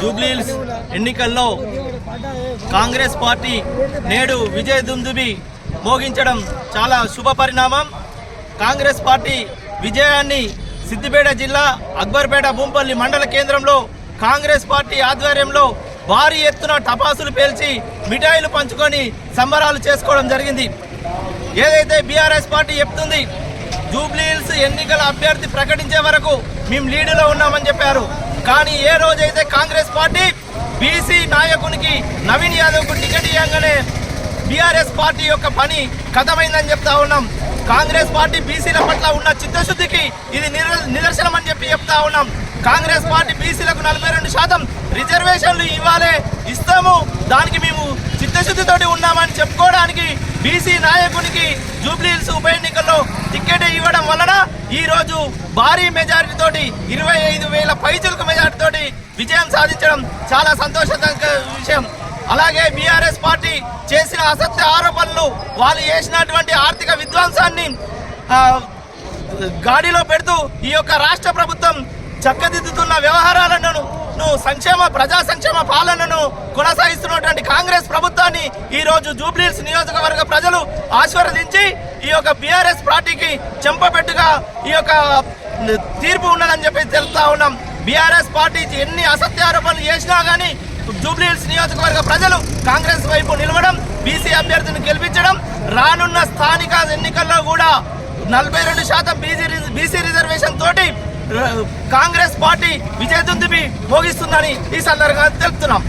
జూబ్లీహిల్స్ ఎన్నికల్లో కాంగ్రెస్ పార్టీ నేడు విజయ దుందుబి మోగించడం చాలా శుభ పరిణామం. కాంగ్రెస్ పార్టీ విజయాన్ని సిద్దిపేట జిల్లా అక్బర్పేట భూంపల్లి మండల కేంద్రంలో కాంగ్రెస్ పార్టీ ఆధ్వర్యంలో భారీ ఎత్తున టపాసులు పేల్చి మిఠాయిలు పంచుకొని సంబరాలు చేసుకోవడం జరిగింది. ఏదైతే బీఆర్ఎస్ పార్టీ చెప్తుంది జూబ్లీహిల్స్ ఎన్నికల అభ్యర్థి ప్రకటించే వరకు మేము లీడులో ఉన్నామని చెప్పారు. కానీ ఏ రోజైతే కాంగ్రెస్ పార్టీ బీసీ నాయకునికి నవీన్ యాదవ్కు టికెట్ ఇవ్వగానే బీఆర్ఎస్ పార్టీ యొక్క పని కథమైందని చెప్తా ఉన్నాం. కాంగ్రెస్ పార్టీ బీసీల పట్ల ఉన్న చిత్తశుద్ధికి ఇది నిదర్శనం అని చెప్పి చెప్తా ఉన్నాం. కాంగ్రెస్ పార్టీ బీసీలకు నలభై రెండు శాతం రిజర్వేషన్లు ఇవ్వాలే ఇస్తాము. దానికి మేము చిత్తశుద్ధితోటి ఉన్నామని చెప్పుకోవడానికి బీసీ నాయకునికి జూబ్లీహిల్స్ ఉప ఎన్నికల్లో ఈ రోజు భారీ మెజారిటీ తోటి ఇరవై ఐదు వేల పైచులకు మెజారిటీ తోటి విజయం సాధించడం చాలా సంతోషకర విషయం. అలాగే బీఆర్ఎస్ పార్టీ చేసిన అసత్య ఆరోపణలు వాళ్ళు చేసినటువంటి ఆర్థిక విధ్వంసాన్ని గాడిలో పెడుతూ ఈ యొక్క రాష్ట్ర ప్రభుత్వం చక్కదిద్దుతున్న వ్యవహారాలను నువ్వు సంక్షేమ ప్రజా సంక్షేమ పాలనను కొనసాగిస్తున్నటువంటి కాంగ్రెస్ ప్రభుత్వాన్ని ఈ రోజు జూబ్లీహిల్స్ నియోజకవర్గ ప్రజలు ఆశీర్వదించి ఈ యొక్క బీఆర్ఎస్ పార్టీకి చెంపపెట్టుగా ఈ యొక్క తీర్పు ఉన్నదని చెప్పి తెలుస్తా ఉన్నాం. బీఆర్ఎస్ పార్టీ ఎన్ని అసత్యారోపణలు చేసినా కానీ జూబ్లీహిల్స్ నియోజకవర్గ ప్రజలు కాంగ్రెస్ వైపు నిలవడం బీసీ అభ్యర్థిని గెలిపించడం రానున్న స్థానిక ఎన్నికల్లో కూడా నలభై రెండు శాతం బీసీ బీసీ కాంగ్రెస్ పార్టీ విజయదుందుబి భోగిస్తుందని ఈ సందర్భంగా తెలుపుతున్నాం.